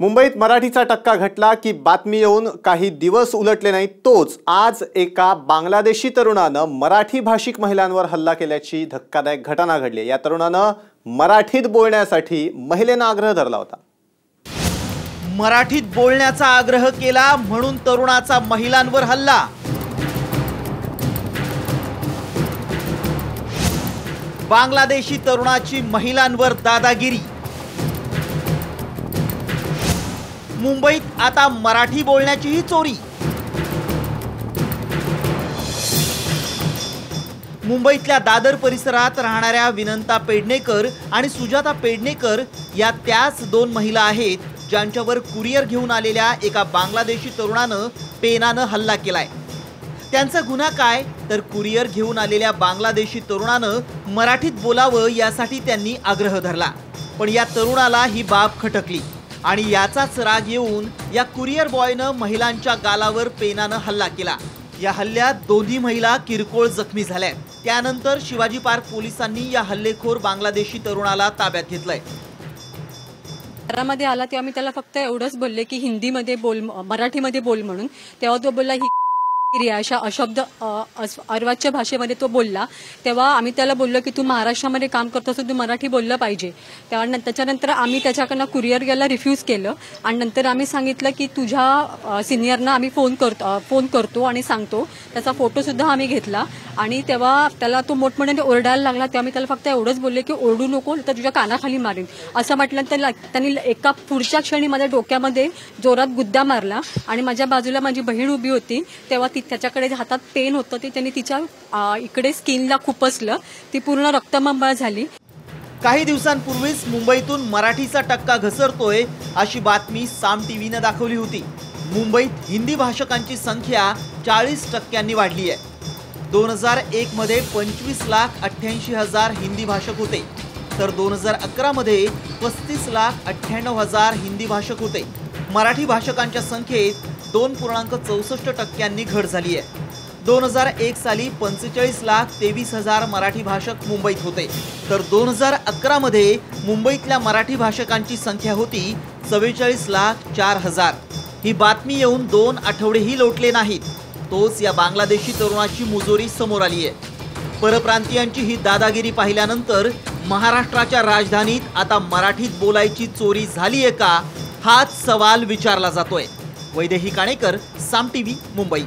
मुंबईत मराठीचा टक्का घटला की बातमी येऊन काही दिवस उलटले नाही तोच. आज एका बांगलादेशी तरुणानं मराठी भाषिक महिलांवर हल्ला केल्याची धक्कादायक घटना घडली. या तरुणानं मराठीत बोलण्यासाठी महिलेनं आग्रह धरला होता. मराठीत बोलण्याचा आग्रह केला म्हणून तरुणाचा महिलांवर हल्ला. बांगलादेशी तरुणाची महिलांवर दादागिरी. मुंबईत आता मराठी बोलण्याचीही चोरी. मुंबईतल्या दादर परिसरात राहणाऱ्या विनंता पेडणेकर आणि सुजाता पेडणेकर या त्याच दोन महिला आहेत ज्यांच्यावर कुरिअर घेऊन आलेल्या एका बांगलादेशी तरुणानं पेनानं हल्ला केलाय. त्यांचा गुन्हा काय? तर कुरिअर घेऊन आलेल्या बांगलादेशी तरुणानं मराठीत बोलावं यासाठी त्यांनी आग्रह धरला. पण या तरुणाला ही बाब खटकली. आणि याचाच राग येऊन या कुरिअर बॉयनं महिलांच्या गालावर पेनानं हल्ला केला. या हल्ल्यात दोन्ही महिला किरकोळ जखमी झाल्या. त्यानंतर शिवाजी पार्क पोलिसांनी या हल्लेखोर बांगलादेशी तरुणाला ताब्यात घेतलंय. घरामध्ये आला तेव्हा मी त्याला फक्त एवढंच बोलले की हिंदीमध्ये बोल मराठीमध्ये बोल म्हणून. तेव्हा तो बोलला ही अशा अशब्द अस- अर्वाच्य भाषेमध्ये तो बोलला तेव्हा आम्ही त्याला बोललो की तू महाराष्ट्रामध्ये काम करतो असं तू मराठी बोललं पाहिजे. तेव्हा त्याच्यानंतर आम्ही त्याच्याकडनं कुरिअर गेला रिफ्यूज केलं आणि नंतर आम्ही सांगितलं की तुझ्या सिनियरना आम्ही फोन करतो फोन करतो आणि सांगतो. त्याचा फोटोसुद्धा आम्ही घेतला आणि तेव्हा त्याला तो मोठमोठ्याने ओरडायला लागला तेव्हा मी त्याला फक्त एवढंच बोलले की ओरडू नको तर तुझ्या कानाखाली मारेन. असं म्हटल्यानंतर त्यांनी एका पुढच्या क्षणी माझ्या डोक्यामध्ये जोरात गुद्दा मारला आणि माझ्या बाजूला माझी बहीण उभी होती तेव्हा ती त्याच्याकडे हातात पेन होतं ते त्यांनी तिच्या इकडे स्किनला खुपसलं ती पूर्ण रक्तमंबाळ झाली. काही दिवसांपूर्वीच मुंबईतून मराठीचा टक्का घसरतोय अशी बातमी साम टीव्हीनं दाखवली होती. मुंबईत हिंदी भाषकांची संख्या चाळीस टक्क्यांनी वाढली आहे. दोन हजार एक मध्ये पंचवीस लाख अठ्ठ्याऐंशी हजार हिंदी भाषक होते. तर दोन हजार अकरा मध्ये पस्तीस लाख अठ्ठ्याण्णव हजार हिंदी भाषक होते. मराठी भाषकांच्या संख्येत दोन पूर्णांक चौसष्ट टक्क्यांनी घट झाली आहे. दोन हजार एक साली पंचेचाळीस लाख तेवीस हजार मराठी भाषक मुंबईत होते. तर दोन हजार अकरामध्ये मुंबईतल्या मराठी भाषकांची संख्या होती चव्वेचाळीस लाख चार हजार. ही बातमी येऊन दोन आठवडेही लोटले नाहीत. तोच या बांगलादेशी तरुणाची मुजोरी समोर आली आहे. परप्रांतीयांची ही दादागिरी पाहिल्यानंतर महाराष्ट्राच्या राजधानीत आता मराठीत बोलायची चोरी झाली आहे का हाच सवाल विचारला जातोय. वैदेही काणेकर साम टीव्ही मुंबई.